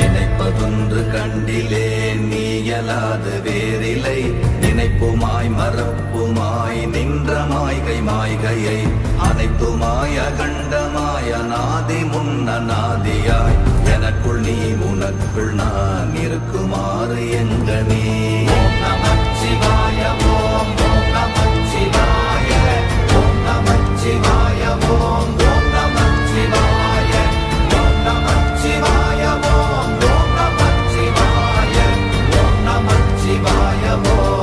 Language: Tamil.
நினைப்பதொன்று கண்டிலே நீயலாது வேறிலை. நினைப்புமாய் மறப்புமாய் நின்ற மாய்கை மாய்கையை. அனைத்துமாய் அகண்டமாய் அநாதி முன்ன நாதியாய் எனக்குள் நீ உனக்குள் நான் இருக்குமாறு எங்கனே. நமச்சிவாய ஓம் நமச்சிவாய ஓம் நமச்சிவாய ஓம் நமச்சிவாய ஓம் நமச்சிவாய ஓம் நமச்சிவாய ஓம்